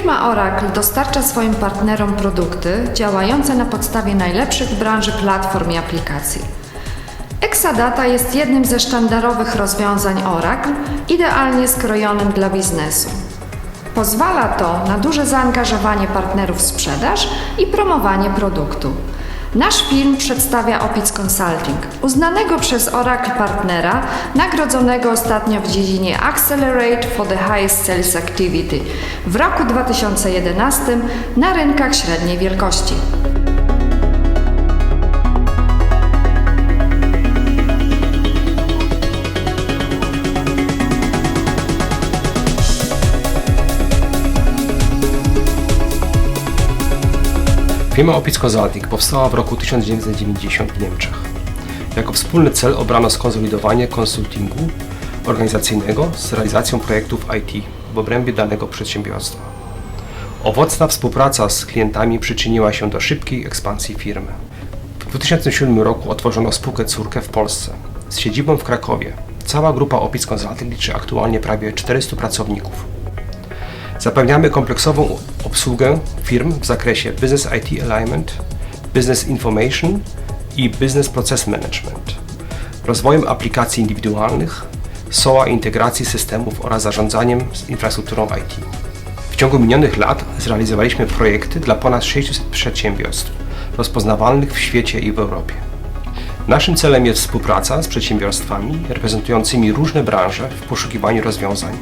Firma Oracle dostarcza swoim partnerom produkty działające na podstawie najlepszych w branży platform i aplikacji. Exadata jest jednym ze sztandarowych rozwiązań Oracle, idealnie skrojonym dla biznesu. Pozwala to na duże zaangażowanie partnerów w sprzedaż i promowanie produktu. Nasz film przedstawia Opic Consulting, uznanego przez Oracle partnera, nagrodzonego ostatnio w dziedzinie Accelerate for the Highest Sales Activity w roku 2011 na rynkach średniej wielkości. Firma Opitz Consulting powstała w roku 1990 w Niemczech. Jako wspólny cel obrano skonsolidowanie konsultingu organizacyjnego z realizacją projektów IT w obrębie danego przedsiębiorstwa. Owocna współpraca z klientami przyczyniła się do szybkiej ekspansji firmy. W 2007 roku otworzono spółkę córkę w Polsce z siedzibą w Krakowie. Cała grupa Opitz Consulting liczy aktualnie prawie 400 pracowników. Zapewniamy kompleksową obsługę firm w zakresie Business IT Alignment, Business Information i Business Process Management, rozwojem aplikacji indywidualnych, SOA integracji systemów oraz zarządzaniem z infrastrukturą IT. W ciągu minionych lat zrealizowaliśmy projekty dla ponad 600 przedsiębiorstw rozpoznawalnych w świecie i w Europie. Naszym celem jest współpraca z przedsiębiorstwami reprezentującymi różne branże w poszukiwaniu rozwiązań,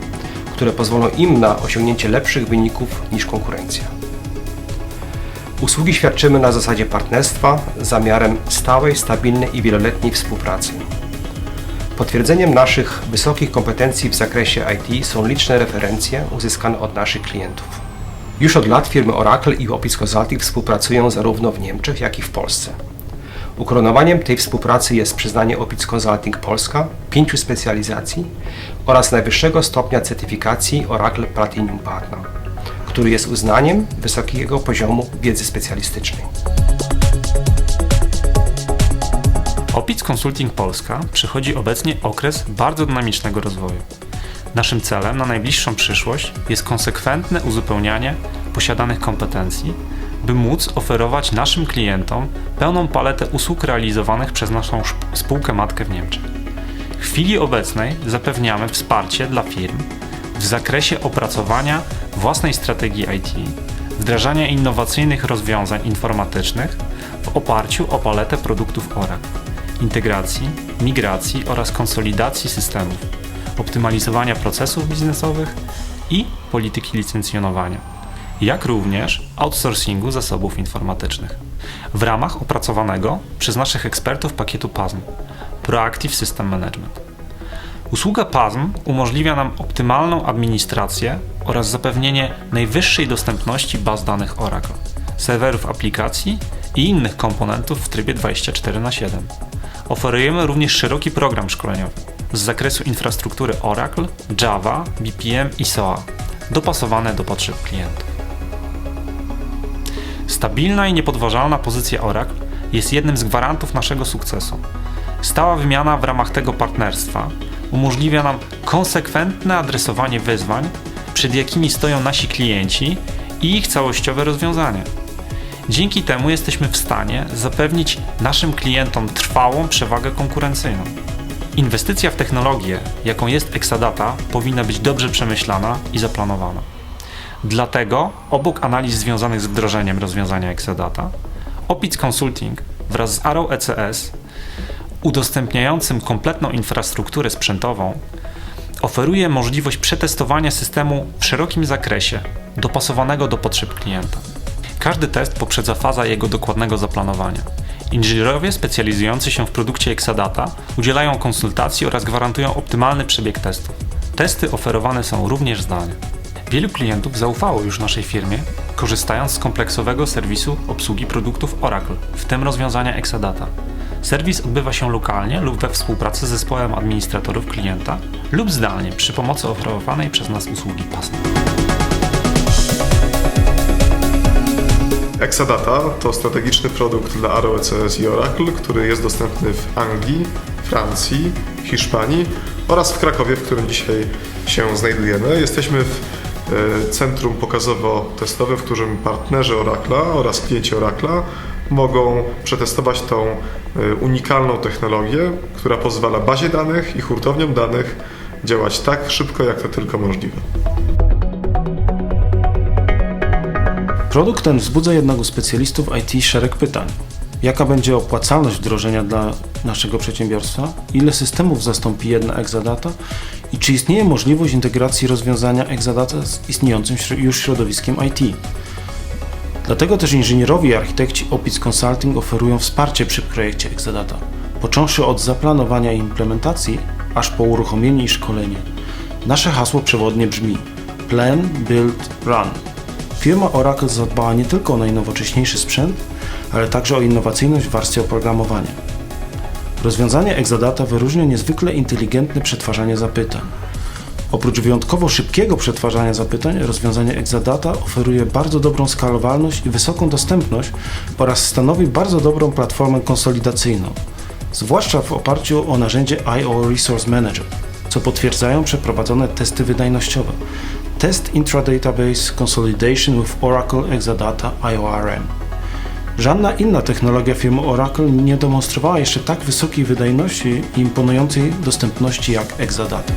które pozwolą im na osiągnięcie lepszych wyników niż konkurencja. Usługi świadczymy na zasadzie partnerstwa z zamiarem stałej, stabilnej i wieloletniej współpracy. Potwierdzeniem naszych wysokich kompetencji w zakresie IT są liczne referencje uzyskane od naszych klientów. Już od lat firmy Oracle i Opis Consulting współpracują zarówno w Niemczech, jak i w Polsce. Ukoronowaniem tej współpracy jest przyznanie Opis Consulting Polska pięciu specjalizacji oraz najwyższego stopnia certyfikacji Oracle Platinum Partner, który jest uznaniem wysokiego poziomu wiedzy specjalistycznej. Opitz Consulting Polska przechodzi obecnie okres bardzo dynamicznego rozwoju. Naszym celem na najbliższą przyszłość jest konsekwentne uzupełnianie posiadanych kompetencji, by móc oferować naszym klientom pełną paletę usług realizowanych przez naszą spółkę matkę w Niemczech. W chwili obecnej zapewniamy wsparcie dla firm w zakresie opracowania własnej strategii IT, wdrażania innowacyjnych rozwiązań informatycznych w oparciu o paletę produktów Oracle, integracji, migracji oraz konsolidacji systemów, optymalizowania procesów biznesowych i polityki licencjonowania, jak również outsourcingu zasobów informatycznych. W ramach opracowanego przez naszych ekspertów pakietu PASM Proactive System Management. Usługa PASM umożliwia nam optymalną administrację oraz zapewnienie najwyższej dostępności baz danych Oracle, serwerów aplikacji i innych komponentów w trybie 24 na 7. Oferujemy również szeroki program szkoleniowy z zakresu infrastruktury Oracle, Java, BPM i SOA, dopasowane do potrzeb klientów. Stabilna i niepodważalna pozycja Oracle jest jednym z gwarantów naszego sukcesu. Stała wymiana w ramach tego partnerstwa umożliwia nam konsekwentne adresowanie wyzwań, przed jakimi stoją nasi klienci i ich całościowe rozwiązanie. Dzięki temu jesteśmy w stanie zapewnić naszym klientom trwałą przewagę konkurencyjną. Inwestycja w technologię, jaką jest Exadata, powinna być dobrze przemyślana i zaplanowana. Dlatego, obok analiz związanych z wdrożeniem rozwiązania Exadata, Opitz Consulting wraz z Arrow ECS udostępniającym kompletną infrastrukturę sprzętową, oferuje możliwość przetestowania systemu w szerokim zakresie, dopasowanego do potrzeb klienta. Każdy test poprzedza faza jego dokładnego zaplanowania. Inżynierowie specjalizujący się w produkcie Exadata udzielają konsultacji oraz gwarantują optymalny przebieg testów. Testy oferowane są również zdalnie. Wielu klientów zaufało już naszej firmie, korzystając z kompleksowego serwisu obsługi produktów Oracle, w tym rozwiązania Exadata. Serwis odbywa się lokalnie lub we współpracy z zespołem administratorów klienta lub zdalnie przy pomocy oferowanej przez nas usługi PASM. Exadata to strategiczny produkt dla Arrow i Oracle, który jest dostępny w Anglii, Francji, Hiszpanii oraz w Krakowie, w którym dzisiaj się znajdujemy. Jesteśmy w centrum pokazowo-testowe, w którym partnerzy Oracla oraz klienci Oracla mogą przetestować tą e, unikalną technologię, która pozwala bazie danych i hurtowniom danych działać tak szybko, jak to tylko możliwe. Produkt ten wzbudza jednak u specjalistów IT szereg pytań. Jaka będzie opłacalność wdrożenia dla naszego przedsiębiorstwa? Ile systemów zastąpi jedna Exadata? I czy istnieje możliwość integracji rozwiązania Exadata z istniejącym już środowiskiem IT? Dlatego też inżynierowie i architekci Opis Consulting oferują wsparcie przy projekcie Exadata, począwszy od zaplanowania i implementacji, aż po uruchomienie i szkolenie. Nasze hasło przewodnie brzmi Plan, Build, Run. Firma Oracle zadbała nie tylko o najnowocześniejszy sprzęt, ale także o innowacyjność w warstwie oprogramowania. Rozwiązanie Exadata wyróżnia niezwykle inteligentne przetwarzanie zapytań. Oprócz wyjątkowo szybkiego przetwarzania zapytań, rozwiązanie Exadata oferuje bardzo dobrą skalowalność i wysoką dostępność oraz stanowi bardzo dobrą platformę konsolidacyjną, zwłaszcza w oparciu o narzędzie IO Resource Manager, co potwierdzają przeprowadzone testy wydajnościowe. Test Intra-Database Consolidation with Oracle Exadata IORM. Żadna inna technologia firmy Oracle nie demonstrowała jeszcze tak wysokiej wydajności i imponującej dostępności jak Exadata.